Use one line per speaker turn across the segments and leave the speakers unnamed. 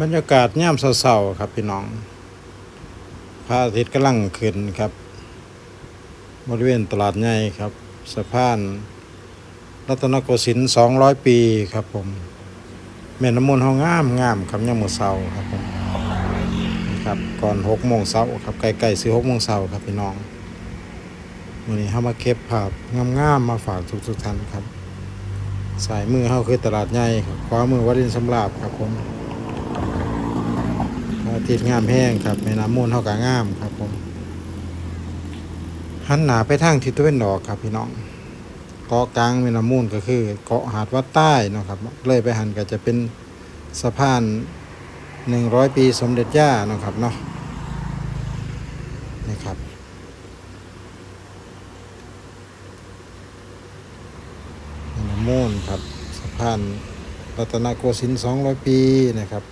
บรรยากาศย่ามเศร้าๆครับพี่น้องพระอาทิตย์กำลังขึ้นครับ บริเวณตลาดใหญ่ครับสะพานรัตนโกสินทร์200 ปีครับผมแม่น้ำมนต์ห้องงามงามครับย่ามมื้อเช้าครับผมครับก่อน6โมงเช้าครับใกล้ๆสิ6โมงเช้าครับพี่น้องวันนี้เฮามาเก็บภาพงามๆมาฝากทุกๆท่านครับ สายมือเฮาคือตลาดใหญ่ครับขวามือวัดดินสำราบครับผม ตย์งามแห้งครับแม่น้ำมูลเฮาก็งามครับผมหันหนาไปทางทิศตะวันออกครับพี่น้องเกาะกลางแม่น้ำมูลก็คือ เกาะหาดวัดใต้นะครับเลยไปหันก็จะเป็นสะพาน100ปีสมเด็จย่านะครับเนาะนี่ครับแม่น้ำมูลครับสะพานรัตนโกสินทร์200ปีนะครับ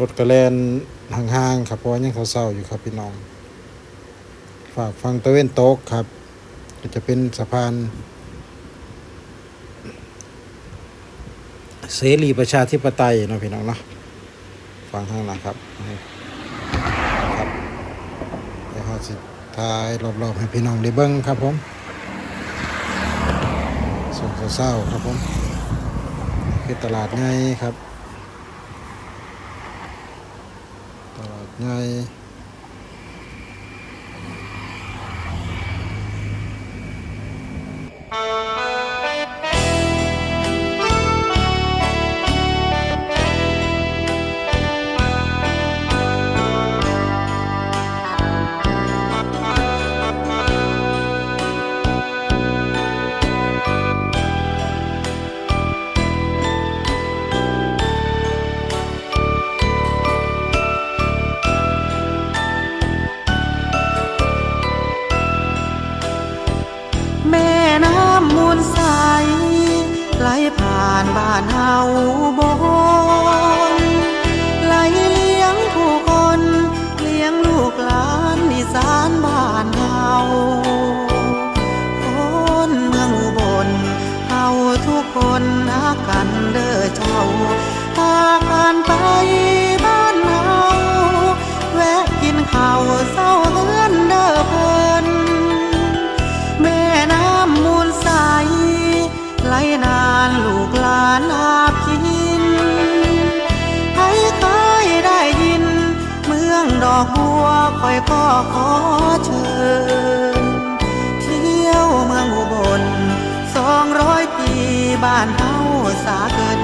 รถกระแลนห่างๆครับเพราะว่ายังเขาเศร้าๆอยู่ครับพี่น้อง ฝากฟังตะเวนตกครับ ก็จะเป็นสะพาน เสรีประชาธิปไตยเนาะพี่น้องเนาะฟังข้างหลังครับครับเดี๋ยวเราสิถ่ายรอบๆให้พี่น้องได้เบิ้งครับผมส่งเศร้าครับผมนี่คือตลาดไงครับ ตลา
นบ้านเฮาบนไหลเลี้ยงผู้คน เลี้ยงลูกหลานอีสานบ้านเฮาคนเมืองอุบลเฮาทุกคนนักกันเด้อเจ้าพากันไป ดอกบัวคอยก็ขอเชิญ เที่ยวเมืองอุบลสองร้อยปีบ้านเฮาสาเกิน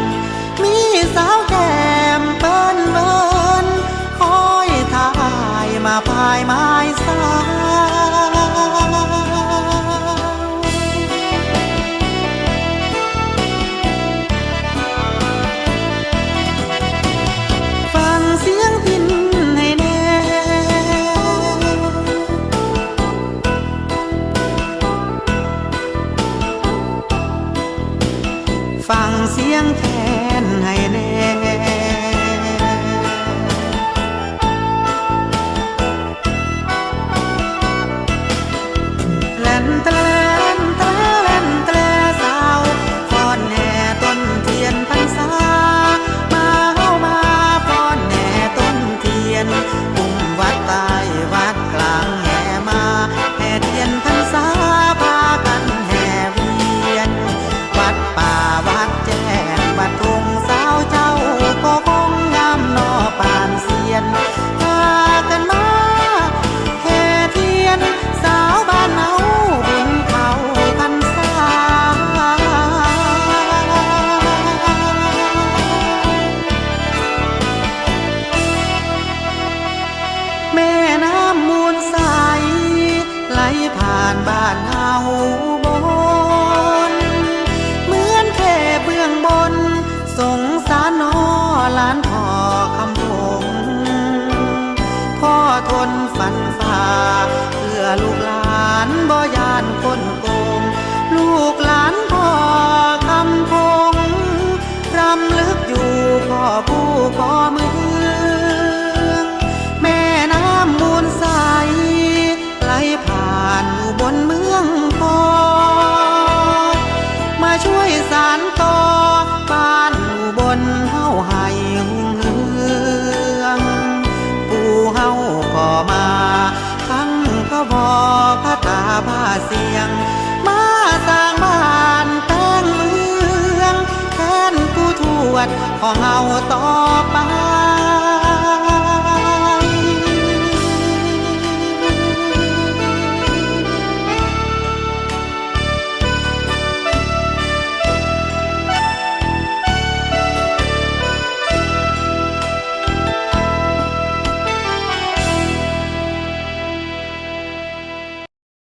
นฝันฝ่าเพื่อลูกหลานบ่ยานคนโกงลูก พอพระตาบ้าเสียง มาสร้างบ้านแต่งเมืองแทนกู้ทวดขอเอาต่อ